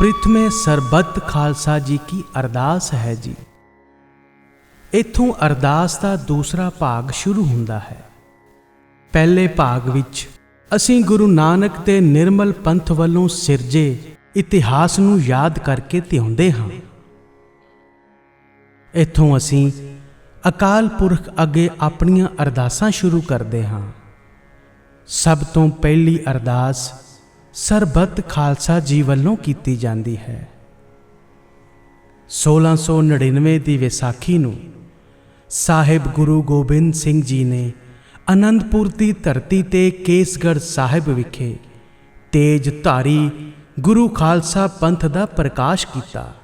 ਪ੍ਰਿਥਮੇ ਸਰਬੱਤ ਖਾਲਸਾ ਜੀ ਕੀ ਅਰਦਾਸ ਹੈ ਜੀ। ਇਥੋਂ ਅਰਦਾਸ ਦਾ ਦੂਸਰਾ ਭਾਗ ਸ਼ੁਰੂ ਹੁੰਦਾ ਹੈ। ਪਹਿਲੇ ਭਾਗ ਵਿੱਚ ਅਸੀਂ ਗੁਰੂ ਨਾਨਕ ਦੇ ਨਿਰਮਲ ਪੰਥ ਵੱਲੋਂ ਸਿਰਜੇ ਇਤਿਹਾਸ ਨੂੰ ਯਾਦ ਕਰਕੇ ਧਿਆਉਂਦੇ ਹਾਂ। ਇਥੋਂ ਅਸੀਂ ਅਕਾਲ ਪੁਰਖ ਅੱਗੇ ਆਪਣੀਆਂ ਅਰਦਾਸਾਂ ਸ਼ੁਰੂ ਕਰਦੇ ਹਾਂ। ਸਭ ਤੋਂ ਪਹਿਲੀ ਅਰਦਾਸ ਸਰਬੱਤ ਖਾਲਸਾ ਜੀ ਵੱਲੋਂ ਕੀਤੀ ਜਾਂਦੀ ਹੈ। 1699 ਦੀ ਵਿਸਾਖੀ ਨੂੰ ਸਾਹਿਬ ਗੁਰੂ ਗੋਬਿੰਦ ਸਿੰਘ ਜੀ ਨੇ ਅਨੰਦਪੁਰ ਦੀ ਧਰਤੀ ਤੇ ਕੇਸਗੜ੍ਹ ਸਾਹਿਬ ਵਿਖੇ ਤੇਜ ਧਾਰੀ ਗੁਰੂ ਖਾਲਸਾ ਪੰਥ ਦਾ ਪ੍ਰਕਾਸ਼ ਕੀਤਾ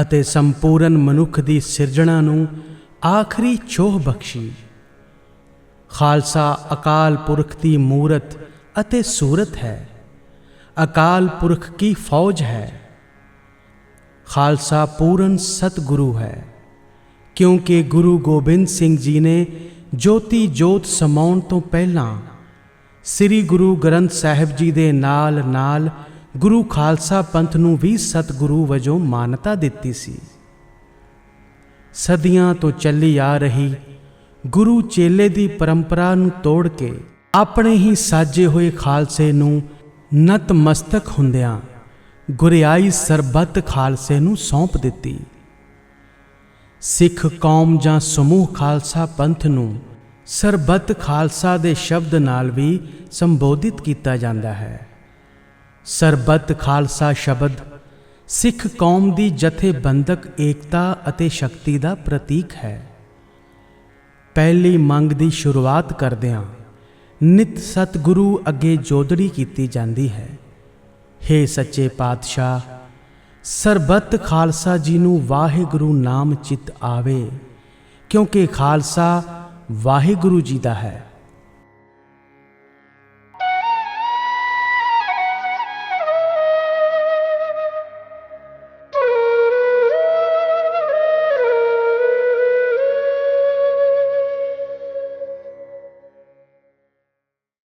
ਅਤੇ ਸੰਪੂਰਨ ਮਨੁੱਖ ਦੀ ਸਿਰਜਣਾ ਨੂੰ ਆਖਰੀ ਚੋਹ ਬਖਸ਼ੀ। ਖਾਲਸਾ ਅਕਾਲ ਪੁਰਖ ਦੀ ਮੂਰਤ ਅਤੇ ਸੂਰਤ ਹੈ। ਅਕਾਲ ਪੁਰਖ ਕੀ ਫੌਜ ਹੈ? ਖਾਲਸਾ ਪੂਰਨ ਸਤਿਗੁਰੂ ਹੈ। ਕਿਉਂਕਿ ਗੁਰੂ ਗੋਬਿੰਦ ਸਿੰਘ ਜੀ ਨੇ ਜੋਤੀ ਜੋਤ ਸਮਾਉਣ ਤੋਂ ਪਹਿਲਾਂ ਸ੍ਰੀ ਗੁਰੂ ਗ੍ਰੰਥ ਸਾਹਿਬ ਜੀ ਦੇ ਨਾਲ ਨਾਲ ਗੁਰੂ ਖਾਲਸਾ ਪੰਥ ਨੂੰ ਵੀ ਸਤਿਗੁਰੂ ਵਜੋਂ ਮਾਨਤਾ ਦਿੱਤੀ ਸੀ। ਸਦੀਆਂ ਤੋਂ ਚੱਲੀ ਆ ਰਹੀ ਗੁਰੂ ਚੇਲੇ ਦੀ ਪਰੰਪਰਾ ਨੂੰ ਤੋੜ ਕੇ ਆਪਣੇ ਹੀ ਸਾਜੇ ਹੋਏ ਖਾਲਸੇ ਨੂੰ ਨਤਮਸਤਕ ਹੁੰਦਿਆਂ ਗੁਰਿਆਈ ਸਰਬੱਤ ਖਾਲਸੇ ਨੂੰ ਸੌਂਪ ਦਿੱਤੀ। ਸਿੱਖ ਕੌਮ ਜਾਂ ਸਮੂਹ ਖਾਲਸਾ ਪੰਥ ਨੂੰ ਸਰਬੱਤ ਖਾਲਸਾ ਦੇ ਸ਼ਬਦ ਨਾਲ ਵੀ ਸੰਬੋਧਿਤ ਕੀਤਾ ਜਾਂਦਾ ਹੈ। ਸਰਬੱਤ ਖਾਲਸਾ ਸ਼ਬਦ ਸਿੱਖ ਕੌਮ ਦੀ ਜਥੇਬੰਦਕ ਏਕਤਾ ਅਤੇ ਸ਼ਕਤੀ ਦਾ ਪ੍ਰਤੀਕ ਹੈ। ਪਹਿਲੀ ਮੰਗ ਦੀ ਸ਼ੁਰੂਆਤ ਕਰਦਿਆਂ ਨਿਤ ਸਤਿਗੁਰੂ ਅੱਗੇ ਜੋਦੜੀ ਕੀਤੀ ਜਾਂਦੀ ਹੈ। हे ਸੱਚੇ ਪਾਤਸ਼ਾਹ, ਸਰਬੱਤ ਖਾਲਸਾ ਜੀ ਨੂੰ ਵਾਹਿਗੁਰੂ ਨਾਮ ਚਿਤ ਆਵੇ, ਕਿਉਂਕਿ ਖਾਲਸਾ ਵਾਹਿਗੁਰੂ ਜੀ ਦਾ ਹੈ।